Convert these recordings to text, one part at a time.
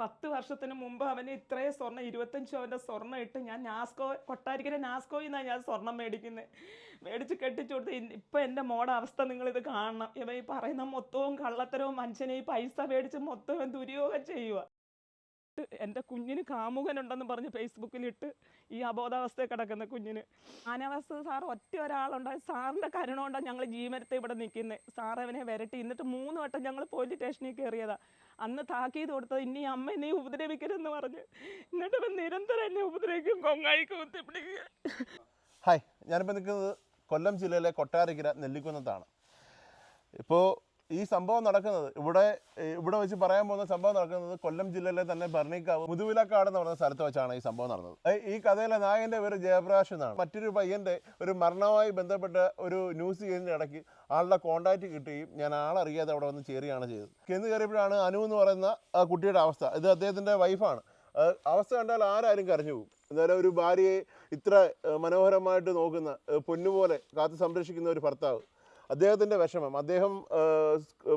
പത്ത് വർഷത്തിന് മുമ്പ് അവന് ഇത്രയും സ്വർണം ഇരുപത്തഞ്ച് അവന്റെ സ്വർണം ഇട്ട് ഞാൻ നാസ്കോ കൊട്ടാരിക്കര നാസ്കോയിൽ നിന്നാണ് ഞാൻ സ്വർണം മേടിക്കുന്നത് മേടിച്ച് കെട്ടിച്ചു കൊടുത്ത് ഇപ്പം എന്റെ മോടെ അവസ്ഥ നിങ്ങളിത് കാണണം. ഇവ ഈ പറയുന്ന മൊത്തവും കള്ളത്തരവും മനുഷ്യനെ ഈ പൈസ മേടിച്ച് മൊത്തം ദുര്യോഗം ചെയ്യുക എന്റെ കുഞ്ഞിന് കാമുകനുണ്ടെന്ന് പറഞ്ഞ് ഫേസ്ബുക്കിലിട്ട് ഈ അബോധാവസ്ഥയിൽ കിടക്കുന്ന കുഞ്ഞിന്. അനവസ്ഥ സാർ ഒറ്റ ഒരാളുണ്ടായി. സാറിന്റെ കരുണ കൊണ്ടാണ് ഞങ്ങൾ ജീവനത്തെ ഇവിടെ നിൽക്കുന്നത് സാർ അവനെ വരട്ടി. എന്നിട്ട് മൂന്ന് വട്ടം ഞങ്ങൾ പോലീസ് സ്റ്റേഷനിൽ കയറിയതാ. അന്ന് താക്കീത് കൊടുത്തത് ഇനി അമ്മ നീ ഉപദ്രവിക്കരുതെന്ന് പറഞ്ഞ്. എന്നിട്ട് അവൻ നിരന്തരം എന്നെ ഉപദ്രവിക്കും. കൊങ്ങായി കുത്തിപ്പിടിക്കുക. ഹായ്. ഞാനിപ്പോൾ നിൽക്കുന്നത് കൊല്ലം ജില്ലയിലെ കൊട്ടാരക്കര നെല്ലിക്കുന്നത്താണ്. ഇപ്പോൾ ഈ സംഭവം നടക്കുന്നത് ഇവിടെ ഇവിടെ വെച്ച് പറയാൻ പോകുന്ന സംഭവം നടക്കുന്നത് കൊല്ലം ജില്ലയിലെ തന്നെ ഭരണിക്കാവ് മുതുവിലക്കാട് എന്ന് പറയുന്ന സ്ഥലത്ത് വെച്ചാണ് ഈ സംഭവം നടന്നത്. ഈ കഥയിലെ നായകന്റെ പേര് ജയപ്രകാശ് എന്നാണ്. മറ്റൊരു പയ്യന്റെ ഒരു മരണവുമായി ബന്ധപ്പെട്ട ഒരു ന്യൂസ് ചെയ്യുന്നതിന്റെ ഇടയ്ക്ക് ആളുടെ കോണ്ടാക്ട് കിട്ടുകയും ഞാൻ ആളറിയാതെ അവിടെ വന്ന് ചേരുകയാണ് ചെയ്തത്. ചെന്ന് കയറിയപ്പോഴാണ് അനു എന്ന് പറയുന്ന ആ കുട്ടിയുടെ അവസ്ഥ. ഇത് അദ്ദേഹത്തിന്റെ വൈഫാണ് അവസ്ഥ കണ്ടാൽ ആരാരും കരഞ്ഞു പോകും. എന്തായാലും ഒരു ഭാര്യയെ ഇത്ര മനോഹരമായിട്ട് നോക്കുന്ന പൊന്നുപോലെ കാത്തു സംരക്ഷിക്കുന്ന ഒരു ഭർത്താവ് അദ്ദേഹത്തിന്റെ വിഷമം. അദ്ദേഹം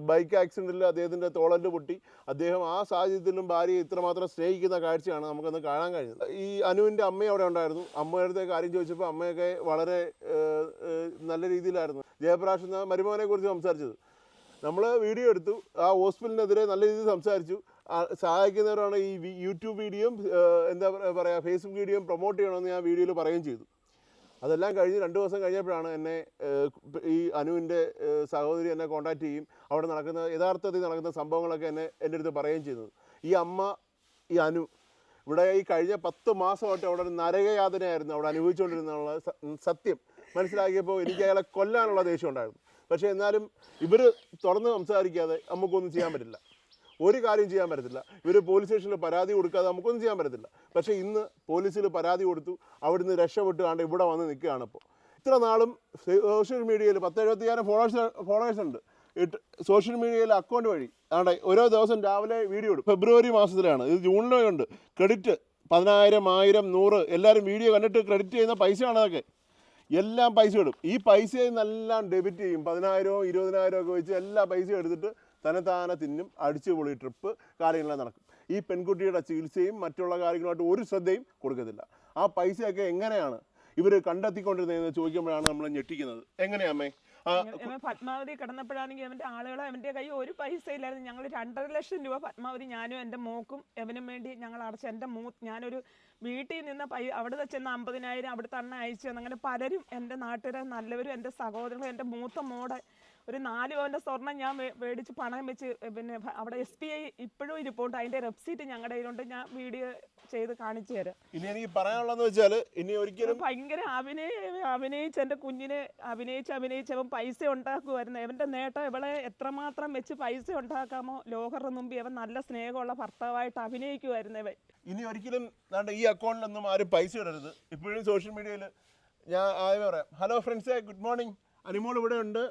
ബൈക്ക് ആക്സിഡന്റിൽ അദ്ദേഹത്തിന്റെ തോളന്റെ പൊട്ടി. അദ്ദേഹം ആ സാഹചര്യത്തിലും ഭാര്യയെ ഇത്രമാത്രം സ്നേഹിക്കുന്ന കാഴ്ചയാണ് നമുക്കൊന്ന് കാണാൻ കഴിഞ്ഞത്. ഈ അനുവിന്റെ അമ്മ അവിടെ ഉണ്ടായിരുന്നു. അമ്മയുടെ കാര്യം ചോദിച്ചപ്പോൾ അമ്മയൊക്കെ വളരെ നല്ല രീതിയിലായിരുന്നു. ജയപ്രകാശ് എന്ന മരുമോനെ കുറിച്ച് സംസാരിച്ചത്. നമ്മൾ വീഡിയോ എടുത്തു. ആ ഹോസ്പിറ്റലിനെതിരെ നല്ല രീതിയിൽ സംസാരിച്ചു. സഹായിക്കുന്നവരാണ് ഈ യൂട്യൂബ് വീഡിയോയും എന്താ പറയുക ഫേസ്ബുക്ക് വീഡിയോയും പ്രൊമോട്ട് ചെയ്യണമെന്ന് ഞാൻ വീഡിയോയിൽ പറയുകയും ചെയ്തു. അതെല്ലാം കഴിഞ്ഞ് രണ്ട് ദിവസം കഴിഞ്ഞപ്പോഴാണ് എന്നെ ഈ അനുവിന്റെ സഹോദരി എന്നെ കോൺടാക്റ്റ് ചെയ്യും. അവിടെ നടക്കുന്ന യഥാർത്ഥത്തിൽ നടക്കുന്ന സംഭവങ്ങളൊക്കെ എന്നെ എന്റെ അടുത്ത് പറയുകയും ചെയ്തത് ഈ അമ്മ ഈ അനു ഇവിടെ ഈ കഴിഞ്ഞ പത്ത് മാസമായിട്ട് അവിടെ ഒരു നരകയാതനയായിരുന്നു. അവിടെ അനുഭവിച്ചുകൊണ്ടിരുന്നുള്ള സത്യം മനസ്സിലാക്കിയപ്പോൾ എനിക്ക് അയാളെ കൊല്ലാനുള്ള ദേഷ്യം ഉണ്ടായിരുന്നു. പക്ഷേ എന്നാലും ഇവർ തുറന്ന് സംസാരിക്കാതെ നമുക്കൊന്നും ചെയ്യാൻ പറ്റില്ല. ഒരു കാര്യം ചെയ്യാൻ പറ്റത്തില്ല. ഇവർ പോലീസ് സ്റ്റേഷനിൽ പരാതി കൊടുക്കാതെ നമുക്കൊന്നും ചെയ്യാൻ പറ്റത്തില്ല. പക്ഷേ ഇന്ന് പോലീസിൽ പരാതി കൊടുത്തു അവിടുന്ന് രക്ഷപ്പെട്ട് കണ്ട് ഇവിടെ വന്ന് നിൽക്കുകയാണ് ഇപ്പോൾ ഇത്ര നാളും സോഷ്യൽ മീഡിയയിൽ പത്ത് എഴുപത്തിയായിരം ഫോളോവേഴ്സ് ഫോളോവേഴ്സ് ഉണ്ട്. ഇട്ട് സോഷ്യൽ മീഡിയയിൽ അക്കൗണ്ട് വഴി ആണ്ടെ ഓരോ ദിവസം രാവിലെ വീഡിയോ ഇടും. ഫെബ്രുവരി മാസത്തിലാണ്. ഇത് ജൂണിലുണ്ട് ക്രെഡിറ്റ് പതിനായിരം ആയിരം നൂറ് എല്ലാവരും വീഡിയോ കണ്ടിട്ട് ക്രെഡിറ്റ് ചെയ്യുന്ന പൈസയാണ് അതൊക്കെ. എല്ലാം പൈസ ഇടും. ഈ പൈസയിൽ നിന്നെല്ലാം ഡെബിറ്റ് ചെയ്യും. പതിനായിരവും ഇരുപതിനായിരവും ഒക്കെ വെച്ച് എല്ലാ പൈസയും എടുത്തിട്ട് തന്നെത്താനെ തിന്നും അടിച്ചുപൊളി ട്രിപ്പ് കാര്യങ്ങളെല്ലാം നടക്കും. ഈ പെൺകുട്ടിയുടെ ചികിത്സയും മറ്റുള്ള കാര്യങ്ങളുമായിട്ട് ഒരു ശ്രദ്ധയും കൊടുക്കത്തില്ല. ആ പൈസയൊക്കെ എങ്ങനെയാണ് ഇവർ കണ്ടെത്തിക്കൊണ്ടിരുന്നതെന്ന് ചോദിക്കുമ്പോഴാണ് നമ്മൾ ഞെട്ടിക്കുന്നത്. ഇവൻ പത്മാവതി കിടന്നപ്പോഴാണെങ്കിൽ അവന്റെ ആളുകളെ അവന്റെ കൈ ഒരു പൈസ ഇല്ലായിരുന്നു. ഞങ്ങൾ രണ്ടര ലക്ഷം രൂപ പത്മാവതി ഞാനും എന്റെ മോക്കും എവനും വേണ്ടി ഞങ്ങൾ അടച്ച എന്റെ മൂ ഞാനൊരു വീട്ടിൽ നിന്ന് പൈ അവിടെ ചെന്ന അമ്പതിനായിരം അവിടുത്തെ അണ്ണ അയച്ചു അങ്ങനെ പലരും എന്റെ നാട്ടുകാരെ നല്ലവരും എന്റെ സഹോദരങ്ങളും എന്റെ മൂത്ത മോടെ ഒരു നാല് പവന്റെ സ്വർണം ഞാൻ മേടിച്ച് പണം വെച്ച് പിന്നെ അവിടെ എസ് ബി ഐ ഇപ്പോഴും ഇരിപ്പുണ്ട് അതിന്റെ റെപ്സീറ്റ് ഞങ്ങളുടെ കയ്യിലുണ്ട്. ഞാൻ വീഡിയോ ചെയ്ത് കാണിച്ചു തരാം. ഇനി എനിക്ക് പറയാനുള്ളതെന്ന് വെച്ചാൽ ഇനി ഒരിക്കലും ഭയങ്കര അഭിനയ അഭിനയിച്ച് എന്റെ കുഞ്ഞിനെ അഭിനയിച്ച് അഭിനയിച്ച് അവൻ പൈസ ഉണ്ടാക്കുമായിരുന്നു അവന്റെ നേട്ടം ഇവളെ എത്രമാത്രം വെച്ച് പൈസ ഉണ്ടാക്കാമോ? ലോകറിന് മുമ്പിൽ അവൻ നല്ല സ്നേഹമുള്ള ഭർത്താവായിട്ട് അഭിനയിക്കുമായിരുന്നു അവൻ ഇനി ഒരിക്കലും ഈ അക്കൗണ്ടിലൊന്നും ആരും പൈസ ഇടരുത്. ഇപ്പോഴും സോഷ്യൽ മീഡിയയിൽ ഞാൻ ആദ്യം പറയാം. ഹലോ ഫ്രണ്ട്സേ ഗുഡ് മോർണിംഗ് അനിമോൾ ഇവിടെ ഉണ്ട്.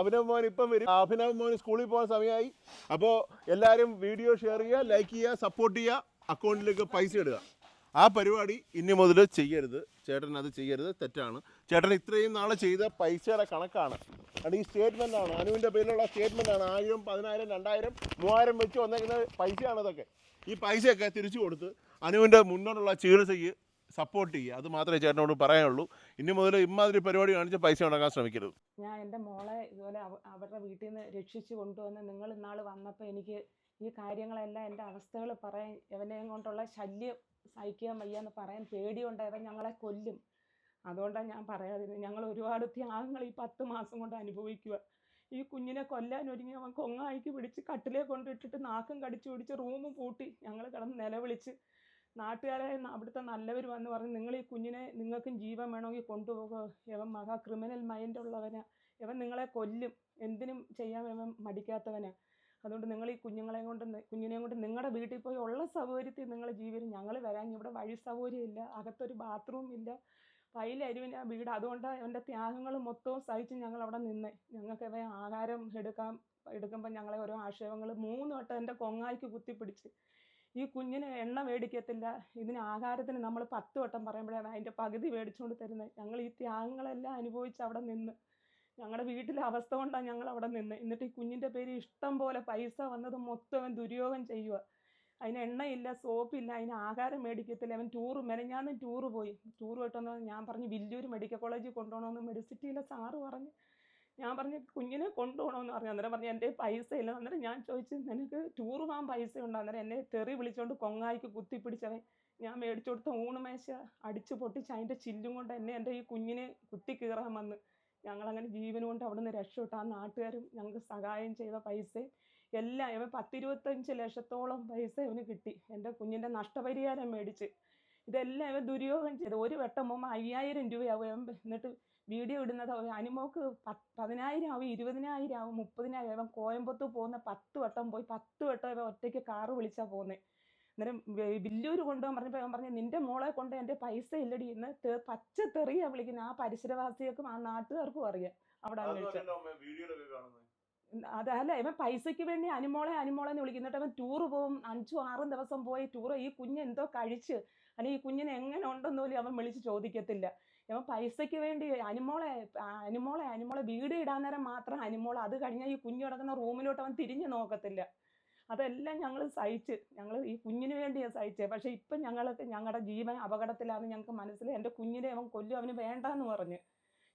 അഭിനവ് മോൻ ഇപ്പം വരും. അഭിനവ് മോൻ സ്കൂളിൽ പോകാൻ സമയമായി. അപ്പോൾ എല്ലാവരും വീഡിയോ ഷെയർ ചെയ്യുക ലൈക്ക് ചെയ്യുക സപ്പോർട്ട് ചെയ്യുക. അക്കൗണ്ടിലേക്ക് പൈസ ഇടുക. ആ പരിപാടി ഇനി മുതൽ ചെയ്യരുത്. ചേട്ടൻ അത് ചെയ്യരുത്. തെറ്റാണ്. ചേട്ടൻ ഇത്രയും നാളെ ചെയ്ത പൈസയുടെ കണക്കാണ്. അത് ഈ സ്റ്റേറ്റ്മെന്റ് ആണ്. അനുവിന്റെ പേരിലുള്ള സ്റ്റേറ്റ്മെന്റ് ആണ്. ആയിരം പതിനായിരം രണ്ടായിരം മൂവായിരം വെച്ച് വന്നേക്കുന്ന പൈസയാണ് ഇതൊക്കെ. ഈ പൈസയൊക്കെ തിരിച്ചു കൊടുത്ത് അനുവിന്റെ മുന്നോട്ടുള്ള ചികിത്സയ്ക്ക് സപ്പോർട്ട് ചെയ്യുക. അത് മാത്രമേ ചേട്ടനോട് പറയാനുള്ളൂ. ഇനി മുതൽ ഇമാതിരി പരിപാടി കാണിച്ച് പൈസ ഉണ്ടാക്കാൻ ശ്രമിക്കരുത്. ഞാൻ എന്റെ മോളെ ഇതുപോലെ അവ- അവരുടെ വീട്ടിൽ നിന്ന് രക്ഷിച്ചു കൊണ്ടുവന്ന് നിങ്ങൾ ഇന്നാൾ വന്നപ്പോൾ എനിക്ക് ഈ കാര്യങ്ങളെല്ലാം എന്റെ അവസ്ഥകൾ പറയാൻ ഇവനെയും കൊണ്ടുള്ള ശല്യം സഹിക്കാൻ വയ്യാന്ന് പറയാൻ പേടിയുണ്ട് ഞങ്ങളെ കൊല്ലും. അതുകൊണ്ടാണ് ഞാൻ പറയാതിരുന്നത്. ഞങ്ങൾ ഒരുപാട് ത്യാഗങ്ങൾ ഈ പത്ത് മാസം കൊണ്ട് അനുഭവിക്കുക. ഈ കുഞ്ഞിനെ കൊല്ലാൻ ഒരുങ്ങി അവൻ കൊങ്ങായിക്ക് പിടിച്ച് കട്ടിലേ കൊണ്ടിട്ടിട്ട് നാക്കും കടിച്ചു പിടിച്ച് റൂമും പൂട്ടി ഞങ്ങൾ കിടന്ന് നിലവിളിച്ച് നാട്ടുകാരെ അവിടുത്തെ നല്ലവർ വന്ന് പറഞ്ഞു നിങ്ങൾ ഈ കുഞ്ഞിനെ നിങ്ങൾക്കും ജീവൻ വേണമെങ്കിൽ കൊണ്ടുപോകുക ഇവൻ മഹാ ക്രിമിനൽ മൈൻഡ് ഉള്ളവനാ. ഇവൻ നിങ്ങളെ കൊല്ലും. എന്തിനും ചെയ്യാൻ ഇവൻ മടിക്കാത്തവനാ. അതുകൊണ്ട് നിങ്ങൾ ഈ കുഞ്ഞുങ്ങളെ കൊണ്ട് കുഞ്ഞിനെ കുഞ്ഞിനെയും കൊണ്ട് നിങ്ങളുടെ വീട്ടിൽ പോയി ഉള്ള സൗകര്യത്തിൽ നിങ്ങൾ ജീവിക്കും. ഞങ്ങൾ വരാൻ ഇവിടെ വഴി സൗകര്യം ഇല്ല. അകത്തൊരു ബാത്റൂം ഇല്ല. പൈലരുവിന് ആ വീട്. അതുകൊണ്ട് അവന്റെ ത്യാഗങ്ങൾ മൊത്തവും സഹിച്ച് ഞങ്ങൾ അവിടെ നിന്ന്. ഞങ്ങൾക്ക് ഇവ ആഹാരം എടുക്കാൻ എടുക്കുമ്പോൾ ഞങ്ങളെ ഓരോ ആക്ഷേപങ്ങൾ മൂന്ന് വട്ടം എന്റെ കൊങ്ങായിക്ക് കുത്തിപ്പിടിച്ച്. ഈ കുഞ്ഞിന് എണ്ണ മേടിക്കത്തില്ല ഇതിന് ആഹാരത്തിന് നമ്മൾ പത്ത് വട്ടം പറയുമ്പോഴാണ് അതിന്റെ പകുതി മേടിച്ചുകൊണ്ട് തരുന്നത്. ഞങ്ങൾ ഈ ത്യാഗങ്ങളെല്ലാം അനുഭവിച്ച് അവിടെ നിന്ന്. ഞങ്ങളുടെ വീട്ടിലെ അവസ്ഥ കൊണ്ടാണ് ഞങ്ങൾ അവിടെ നിന്ന്. എന്നിട്ട് ഈ കുഞ്ഞിന്റെ പേര് ഇഷ്ടം പോലെ പൈസ വന്നത് മൊത്തം ദുര്യോഗം ചെയ്യുക അതിന് എണ്ണയില്ല സോപ്പില്ല അതിന് ആഹാരം മേടിക്കത്തില്ല. അവൻ ടൂറ് മെനഞ്ഞാന്ന് ടൂറ് പോയി. ടൂറ് പോയിട്ടെന്ന് ഞാൻ പറഞ്ഞു വില്ലൂർ മെഡിക്കൽ കോളേജിൽ കൊണ്ടുപോകണമെന്ന് മെഡിസിറ്റിയിലെ സാറ് പറഞ്ഞു. ഞാൻ പറഞ്ഞു കുഞ്ഞിനെ കൊണ്ടുപോകണമെന്ന് പറഞ്ഞു. അന്നേരം പറഞ്ഞു എന്റെ പൈസ ഇല്ല. അന്നേരം ഞാൻ ചോദിച്ചു നിനക്ക് ടൂർ പോകാൻ പൈസ ഉണ്ടോ? അന്നേരം എന്നെ തെറി വിളിച്ചുകൊണ്ട് കൊങ്ങായിക്ക് കുത്തിപ്പിടിച്ചവൻ. ഞാൻ മേടിച്ചു കൊടുത്ത ഊണുമേശ അടിച്ചു പൊട്ടിച്ച് അതിന്റെ ചില്ലും കൊണ്ട് എന്നെ എന്റെ ഈ കുഞ്ഞിനെ കുത്തി കീറാൻ വന്ന്. ഞങ്ങളങ്ങനെ ജീവൻ കൊണ്ട് അവിടുന്ന് രക്ഷപ്പെട്ടു. ആ നാട്ടുകാരും ഞങ്ങൾക്ക് സഹായം ചെയ്ത പൈസ എല്ലാം ഇവൻ പത്തിരുപത്തഞ്ച് ലക്ഷത്തോളം പൈസ ഇവന് കിട്ടി. എന്റെ കുഞ്ഞിന്റെ നഷ്ടപരിഹാരം മേടിച്ച്. ഇതെല്ലാം ഇവൻ ദുര്യോഗം ചെയ്തു. ഒരു വട്ടം പോകുമ്പോൾ അയ്യായിരം രൂപയാവും എന്നിട്ട് വീഡിയോ ഇടുന്നത് അനുമോക്ക് പതിനായിരം ആവും ഇരുപതിനായിരം ആവും മുപ്പതിനായിരം ആവും. കോയമ്പത്തൂർ പോകുന്ന പത്ത് വട്ടം പോയി പത്ത് വട്ടം ഇവൻ ഒറ്റയ്ക്ക് കാറ് വിളിച്ചാൽ പോകുന്നത് അന്നേരം വെ- വില്ലൂർ കൊണ്ടുപോകാൻ പറഞ്ഞപ്പോൾ അവൻ പറഞ്ഞു നിന്റെ മോളെ കൊണ്ട് എന്റെ പൈസ ഇല്ലടി എന്ന് തെ- പച്ച തെറിയാണ് വിളിക്കുന്നത് ആ പരിസരവാസികൾക്കും ആ നാട്ടുകാർക്കും അറിയാം. അവിടെ അതല്ല ഇവൻ പൈസയ്ക്ക് വേണ്ടി അനുമോളെ അനുമോളെ എന്ന് വിളിക്കും എന്നിട്ട് അവൻ ടൂറ് പോകും. അഞ്ചും ആറും ദിവസം പോയി ടൂറ് ഈ കുഞ്ഞ് എന്തോ കഴിച്ച് അല്ലെങ്കിൽ ഈ കുഞ്ഞിനെ എങ്ങനെ ഉണ്ടെന്ന് പോലും അവൻ വിളിച്ച് ചോദിക്കത്തില്ല. ഇവൻ പൈസയ്ക്ക് വേണ്ടി അനുമോളെ അനുമോളെ അനുമോളെ വീട് ഇടാൻ നേരം മാത്രം അനുമോൾ അത് കഴിഞ്ഞാൽ ഈ കുഞ്ഞ് കിടക്കുന്ന റൂമിലോട്ട് അവൻ തിരിഞ്ഞു നോക്കത്തില്ല. അതെല്ലാം ഞങ്ങൾ സഹിച്ച്. ഞങ്ങൾ ഈ കുഞ്ഞിന് വേണ്ടിയാണ് സഹിച്ചത് പക്ഷേ ഇപ്പം ഞങ്ങൾക്ക് ഞങ്ങളുടെ ജീവൻ അപകടത്തിലാണെന്ന് ഞങ്ങൾക്ക് മനസ്സിലായി. എന്റെ കുഞ്ഞിനെ അവൻ കൊല്ലും അവന് വേണ്ടാന്ന് പറഞ്ഞ്.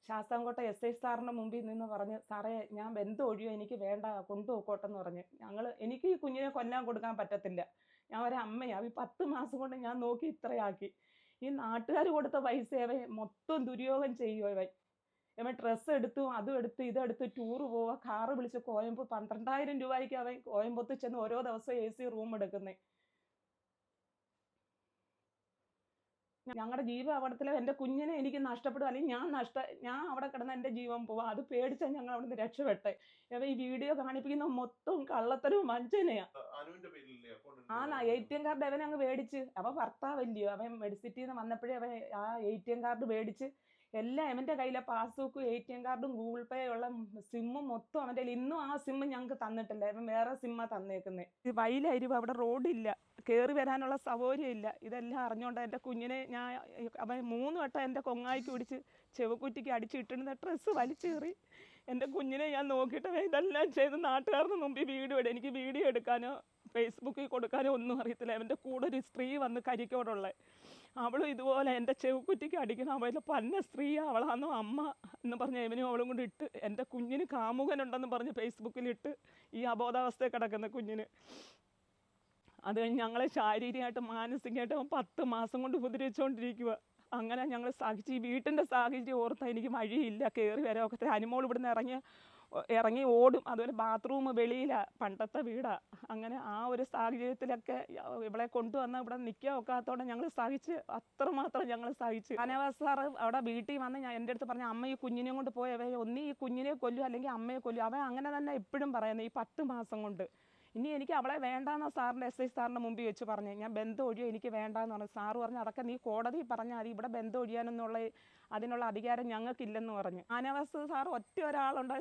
ശാസ്താംകോട്ട എസ് ഐ സാറിന്റെ മുമ്പിൽ നിന്ന് പറഞ്ഞ് സാറേ ഞാൻ ബന്ധം ഒഴിയോ? എനിക്ക് വേണ്ട കൊണ്ടുപോയിക്കോട്ടെ എന്ന് പറഞ്ഞ്. ഞങ്ങൾ എനിക്ക് ഈ കുഞ്ഞിനെ കൊല്ലാൻ കൊടുക്കാൻ പറ്റത്തില്ല. ഞാൻ ഒരു ഈ പത്ത് മാസം കൊണ്ട് ഞാൻ നോക്കി ഇത്രയാക്കി. ഈ നാട്ടുകാർ കൊടുത്ത പൈസ അവൻ മൊത്തം ദുര്യോഗം ചെയ്യുമോ ഇവൻ. ഇവൻ ഡ്രസ്സ് എടുത്തു അതും എടുത്ത് ഇതെടുത്ത് ടൂറ് പോവുക കാറ് വിളിച്ച് കോയമ്പത്തൂർ പന്ത്രണ്ടായിരം രൂപയ്ക്ക് അവൻ കോയമ്പത്തൂർ ചെന്ന് ഓരോ ദിവസം എ സി റൂം എടുക്കുന്നത് ഞങ്ങളുടെ ജീവ അപകടത്തിൽ എന്റെ കുഞ്ഞിനെ എനിക്ക് നഷ്ടപ്പെടും അല്ലെങ്കിൽ ഞാൻ നഷ്ട ഞാൻ അവിടെ കിടന്ന് എന്റെ ജീവൻ പോവാം. അത് പേടിച്ചാൽ ഞങ്ങൾ അവിടെ നിന്ന് രക്ഷപ്പെട്ടെ ഈ വീഡിയോ കാണിപ്പിക്കുന്ന മൊത്തം കള്ളത്തരവും വഞ്ചനയാ. ആ? എ ടി എം കാർഡ് അവൻ അങ്ങ് മേടിച്ച്. അവൻ ഭർത്താവല്ലയോ? അവൻ മെഡിസിറ്റിന്ന് വന്നപ്പോഴേ അവൻ ആ എ ടി എം കാർഡ് മേടിച്ച് എല്ലാം അവന്റെ കയ്യിലെ. പാസ്ബുക്കും എ ടി എം കാർഡും ഗൂഗിൾ പേ ഉള്ള സിമ്മും മൊത്തം അവന്റെ കയ്യിൽ ഇന്നും ആ സിമ്മ് ഞങ്ങൾക്ക് തന്നിട്ടില്ല. അവൻ വേറെ സിമ്മാണ് തന്നേക്കുന്നത് വയലായിരിക്കും അവിടെ റോഡില്ല. കയറി വരാനുള്ള സൗകര്യം ഇല്ല. ഇതെല്ലാം അറിഞ്ഞുകൊണ്ട് എന്റെ കുഞ്ഞിനെ ഞാൻ അവൻ മൂന്ന് വട്ടം എന്റെ കൊങ്ങായിക്ക് പിടിച്ച് ചെവക്കുറ്റിക്ക് അടിച്ചിട്ടിരുന്ന ഡ്രസ്സ് വലിച്ചേറി. എന്റെ കുഞ്ഞിനെ ഞാൻ നോക്കിയിട്ട് ഇതെല്ലാം ചെയ്ത് നാട്ടുകാരുടെ മുമ്പിൽ വീഡിയോ ഇടും എനിക്ക് വീഡിയോ എടുക്കാനോ ഫേസ്ബുക്കിൽ കൊടുക്കാനോ ഒന്നും അറിയത്തില്ല. അവന്റെ കൂടെ ഒരു സ്ത്രീ വന്ന് കരിക്കോടുള്ള. അവളും ഇതുപോലെ എന്റെ ചെവിക്കുറ്റിക്ക് അടിക്കണം. അവളുടെ പന്ന സ്ത്രീ അവളാന്നോ അമ്മ എന്ന് പറഞ്ഞ് ഇവനും അവളും കൊണ്ട് ഇട്ട് എന്റെ കുഞ്ഞിന് കാമുകനുണ്ടെന്ന് പറഞ്ഞ് ഫേസ്ബുക്കിലിട്ട് ഈ അബോധാവസ്ഥയിൽ കിടക്കുന്ന കുഞ്ഞിന്. അത് കഴിഞ്ഞ് ഞങ്ങളെ ശാരീരികമായിട്ടും മാനസികമായിട്ടും പത്ത് മാസം കൊണ്ട് ഉപദ്രവിച്ചുകൊണ്ടിരിക്കുക അങ്ങനെ ഞങ്ങൾ സഹിച്ച് ഈ വീട്ടിന്റെ സാഹചര്യം ഓർത്താൽ എനിക്ക് വഴിയില്ല. കയറി വരാൻ ഒക്കെ. അനുമോൾ ഇവിടുന്ന് ഇറങ്ങി ഇറങ്ങി ഓടും. അതുപോലെ ബാത്റൂം വെളിയിലാണ് പണ്ടത്തെ വീടാണ് അങ്ങനെ ആ ഒരു സാഹചര്യത്തിലൊക്കെ ഇവളെ കൊണ്ടുവന്ന് ഇവിടെ നിൽക്കാൻ ഒക്കാത്തോടെ ഞങ്ങൾ സഹിച്ച് അത്രമാത്രം ഞങ്ങൾ സഹിച്ച്. അനവാസ് സാറ് അവിടെ വീട്ടിൽ വന്ന് ഞാൻ എന്റെ അടുത്ത് പറഞ്ഞു അമ്മ ഈ കുഞ്ഞിനെയും കൊണ്ട് പോയവ ഒന്നി ഈ കുഞ്ഞിനെ കൊല്ലു അല്ലെങ്കിൽ അമ്മയെ കൊല്ലു. അവൻ അങ്ങനെ തന്നെ എപ്പോഴും പറയുന്നത് ഈ പത്ത് മാസം കൊണ്ട്. ഇനി എനിക്ക് അവളെ വേണ്ടാന്ന് സാറിന്റെ എസ് ഐ സാറിന്റെ മുമ്പിൽ വെച്ച് പറഞ്ഞു. ഞാൻ ബന്ധം ഒഴിയോ എനിക്ക് വേണ്ടാന്ന് പറഞ്ഞു. സാറ് പറഞ്ഞു അതൊക്കെ നീ കോടതി പറഞ്ഞാൽ മതി. ഇവിടെ ബന്ധം ഒഴിയാനൊന്നുള്ള അതിനുള്ള അധികാരം ഞങ്ങൾക്കില്ലെന്ന് പറഞ്ഞു. ആനവാസ് സാർ ഒറ്റ ഒരാളുണ്ട്.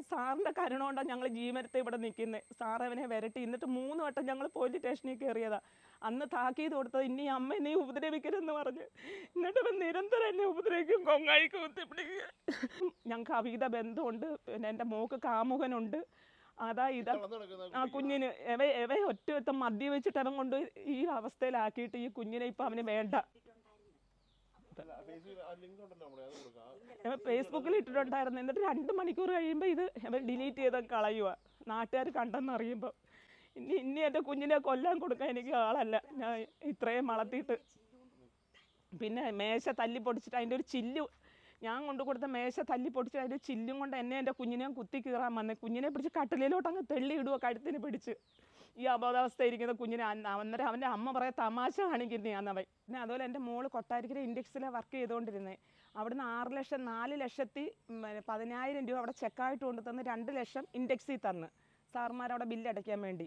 കരുണ കൊണ്ടാണ് ഞങ്ങൾ ജീവനത്തെ ഇവിടെ നിൽക്കുന്നത് സാർ അവനെ വരട്ടി. എന്നിട്ട് മൂന്ന് വട്ടം ഞങ്ങൾ പോലീസ് സ്റ്റേഷനിൽ കയറിയതാ അന്ന് താക്കീത് കൊടുത്തത് ഇനി അമ്മ നീ ഉപദ്രവിക്കരുതെന്ന് പറഞ്ഞു. എന്നിട്ട് അവൻ നിരന്തരം എന്നെ ഉപദ്രവിക്കും കൊങ്ങായി കൂത്തിപ്പിടിക്കുക ഞങ്ങൾക്ക് അവിഹിത ബന്ധമുണ്ട്. പിന്നെ എന്റെ മോക്ക് കാമുകനുണ്ട്. അതാ ഇതാ ആ കുഞ്ഞിന്. എവ എവ ഒറ്റ മദ്യം വെച്ചിട്ട് അവൻ കൊണ്ട് ഈ അവസ്ഥയിലാക്കിയിട്ട് ഈ കുഞ്ഞിനെ ഇപ്പം അവന് വേണ്ട. ഫേസ്ബുക്കിൽ ഇട്ടിട്ടുണ്ടായിരുന്നു. എന്നിട്ട് രണ്ട് മണിക്കൂർ കഴിയുമ്പോൾ ഇത് ഡിലീറ്റ് ചെയ്ത് കളയുക നാട്ടുകാർ കണ്ടെന്ന് അറിയുമ്പോൾ ഇനി ഇനി എന്റെ കുഞ്ഞിനെ കൊല്ലാൻ കൊടുക്കാൻ എനിക്ക് ആളല്ല. ഞാൻ ഇത്രയും വളർത്തിയിട്ട്. പിന്നെ മേശ തല്ലി പൊടിച്ചിട്ട് അതിന്റെ ഒരു ചില്ല് ഞാൻ കൊണ്ടു കൊടുത്ത മേശ തല്ലി പൊടിച്ചിട്ട് അതിന്റെ ചില്ലും കൊണ്ട് എന്നെ എന്റെ കുഞ്ഞിനെയും കുത്തി കീറാൻ വന്നേ. കുഞ്ഞിനെ പിടിച്ച് കട്ടിലിലോട്ട് അങ്ങ് തെള്ളി ഇടുക കഴുത്തിന് പിടിച്ച്. ഈ അബോധാവസ്ഥ ഇരിക്കുന്ന കുഞ്ഞിനെ അന്ന- അന്നേരം അവന്റെ അമ്മ പറയാൻ തമാശ കാണിക്കുന്നതാണ് അവൻ പിന്നെ അതുപോലെ എന്റെ മോൾ കൊട്ടാരിക്കര ഇൻഡെക്സിലാണ് വർക്ക് ചെയ്തുകൊണ്ടിരുന്നത് അവിടുന്ന് ആറ് ലക്ഷം നാല് ലക്ഷത്തി പതിനായിരം രൂപ അവിടെ ചെക്കായിട്ട് കൊണ്ടു തന്ന് രണ്ട് ലക്ഷം ഇൻഡെക്സിൽ തന്ന്. സാറുമാർ അവിടെ ബില്ല് അടയ്ക്കാൻ വേണ്ടി.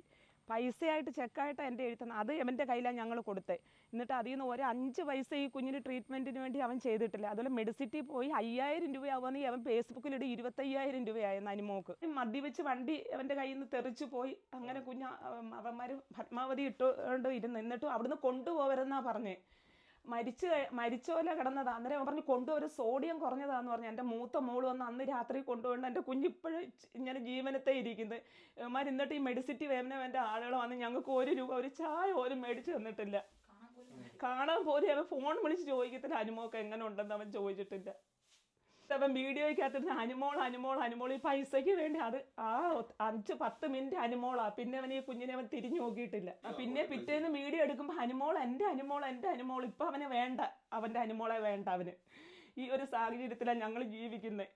പൈസയായിട്ട് ചെക്കായിട്ട് എന്റെ എഴുത്തുന്നത് അത് അവന്റെ കയ്യിലാണ് ഞങ്ങൾ കൊടുത്തത് എന്നിട്ട് അതിൽ നിന്ന് ഒരു അഞ്ച് പൈസ ഈ കുഞ്ഞിന് ട്രീറ്റ്മെന്റിന് വേണ്ടി അവൻ ചെയ്തിട്ടില്ല. അതുപോലെ മെഡിസിറ്റി പോയി അയ്യായിരം രൂപയാവുമെന്ന് അവൻ ഫേസ്ബുക്കിൽ ഫേസ്ബുക്കിലിട്ട് ഇരുപത്തയ്യായിരം രൂപയായിരുന്നു അനുമോക്ക് മദ്യവെച്ച് വണ്ടി അവന്റെ കയ്യിൽ നിന്ന് തെറിച്ച് പോയി. അങ്ങനെ കുഞ്ഞ് അവന്മാർ പത്മാവതി ഇട്ടുകൊണ്ട് ഇരുന്ന്. എന്നിട്ടും അവിടുന്ന് കൊണ്ടുപോകരുതെന്നാണ് പറഞ്ഞേ. മരിച്ച് കഴി- മരിച്ച പോലെ കിടന്നതാ. അന്നേരം അവൻ പറഞ്ഞു കൊണ്ടുവരും സോഡിയം കുറഞ്ഞതാന്ന് പറഞ്ഞു. എന്റെ മൂത്ത മോൾ വന്ന് അന്ന് രാത്രി കൊണ്ടുപോകേണ്ട എന്റെ കുഞ്ഞ് ഇപ്പോഴും ഇങ്ങനെ ജീവനത്തെ ഇരിക്കുന്നത് ഇവന്മാർ എന്നിട്ട് ഈ മെഡിസിറ്റി വേദന എന്റെ ആളുകൾ വന്ന് ഞങ്ങൾക്ക് ഒരു രൂപ ഒരു ചായ പോലും മേടിച്ചു തന്നിട്ടില്ല. കാണാൻ പോലും അവൻ ഫോൺ വിളിച്ച് ചോദിക്കത്തില്ല അനുമോക്ക് എങ്ങനെ ഉണ്ടെന്ന്? അവൻ ചോദിച്ചിട്ടില്ല. അവൻ വീഡിയോയ്ക്കകത്തിരുന്ന് അനുമോൾ അനുമോൾ അനുമോൾ ഈ പൈസയ്ക്ക് വേണ്ടി അത് ആ അഞ്ച് പത്ത് മിനിറ്റ് അനുമോളാ പിന്നെ അവൻ ഈ കുഞ്ഞിനെ അവൻ തിരിഞ്ഞു നോക്കിയിട്ടില്ല. പിന്നെ പിറ്റേന്ന് വീഡിയോ എടുക്കുമ്പോൾ അനുമോൾ എന്റെ അനുമോൾ എന്റെ അനുമോൾ ഇപ്പം അവന് വേണ്ട. അവന്റെ അനുമോളെ വേണ്ട അവന്. ഈ ഒരു സാഹചര്യത്തിലാണ് ഞങ്ങൾ ജീവിക്കുന്നത്